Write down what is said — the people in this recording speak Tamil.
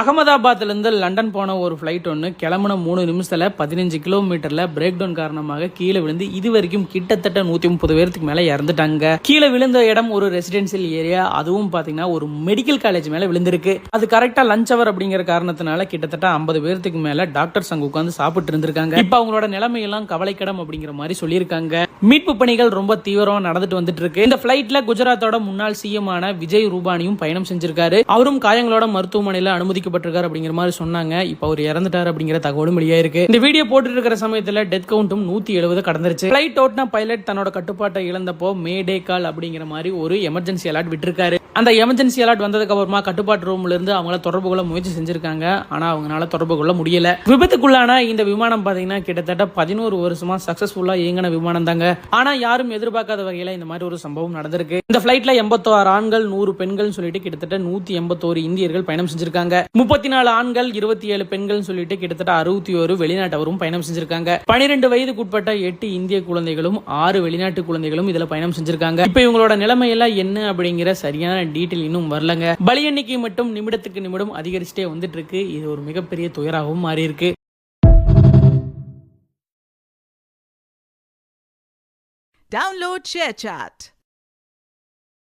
அகமதாபாத்லேருந்து லண்டன் போன ஒரு ஃப்ளைட் ஒன்று கிளம்புன மூணு நிமிஷத்தில் பதினஞ்சு கிலோமீட்டரில் பிரேக் டவுன் காரணமாக கீழே விழுந்து இது வரைக்கும் கிட்டத்தட்ட நூற்றி முப்பது பேருக்கு மேலே இறந்துட்டாங்க. கீழே விழுந்த இடம் ஒரு ரெசிடென்சியல் ஏரியா அதுவும் பார்த்தீங்கன்னா ஒரு மெடிக்கல் காலேஜ் மேலே விழுந்திருக்கு. அது கரெக்டாக லஞ்ச் அவர் அப்படிங்கிற காரணத்தினால கிட்டத்தட்ட ஐம்பது பேருக்கு மேலே டாக்டர்ஸ் அங்கே உட்காந்து சாப்பிட்டு இருந்திருக்காங்க. இப்போ அவங்களோட நிலைமையெல்லாம் கவலைக்கிடம் அப்படிங்கிற மாதிரி சொல்லியிருக்காங்க. மீட்பு பணிகள் ரொம்ப தீவிரமாக நடந்துட்டு வந்துட்டு இருக்கு இந்த பிளைட்ல குஜராத்தோட முன்னாள் சிஎம் ஆன விஜய் ரூபானியும் பயணம் செஞ்சிருக்காரு. அவரும் காயங்களோட மருத்துவமனையில அனுமதிக்கப்பட்டிருக்காரு அப்படிங்கிற மாதிரி சொன்னாங்க. இப்ப அவர் இறந்துட்டாரு அப்படிங்கிற தகவலும் வெளியாயிருக்கு. இந்த வீடியோ போட்டு இருக்கிற சமயத்துல டெத் கவுண்டும் நூத்தி எழுபது கடந்துருச்சு. பிளைட் ஓட்டின பைலட் தன்னோட கட்டுப்பாட்டை இழந்தப்போ மே டே கால் அப்படிங்கிற மாதிரி ஒரு எமர்ஜென்சி அலர்ட் விட்டுருக்காரு. அந்த எமர்ஜென்சி அலர்ட் வந்ததுக்கு அப்புறமா கட்டுப்பாட்டு ரூம்ல இருந்து அவங்கள தொடர்பு கொள்ள முயற்சி செஞ்சிருக்காங்க. ஆனா அவங்களால தொடர்பு கொள்ள முடியல. விபத்துக்குள்ளான இந்த விமானம் பாத்தீங்கன்னா கிட்டத்தட்ட பதினோரு வருஷமா சக்சஸ்ஃபுல்லா இயங்கின விமானம் தாங்க. ஆனா யாரும் எதிர்பார்க்காத வகையில இந்த மாதிரி ஒரு சம்பவம் நடந்திருக்கு. இந்த பிளைட்ல எண்பத்தாறு ஆண்கள் நூறு பெண்கள் சொல்லிட்டு கிட்டத்தட்ட நூத்தி எண்பத்தோரு இந்தியர்கள் பயணம் செஞ்சிருக்காங்க. முப்பத்தி நாலு ஆண்கள் இருபத்தி ஏழு பெண்கள் சொல்லிட்டு கிட்டத்தட்ட அறுபத்தி ஒரு வெளிநாட்டவரும் பயணம் செஞ்சிருக்காங்க. பனிரெண்டு வயதுக்குட்பட்ட எட்டு இந்திய குழந்தைகளும் ஆறு வெளிநாட்டு குழந்தைகளும் இதுல பயணம் செஞ்சிருக்காங்க. இப்ப இவங்களோட நிலைமையெல்லாம் என்ன அப்படிங்கிற சரியான சரியான டீட்டெயில் இன்னும் வரலங்க. பலி எண்ணிக்கை மட்டும் நிமிடத்துக்கு நிமிடம் அதிகரிச்சுட்டே வந்துட்டு இருக்கு இது ஒரு மிகப்பெரிய துயராகவும் மாறி இருக்கு Download ShareChat.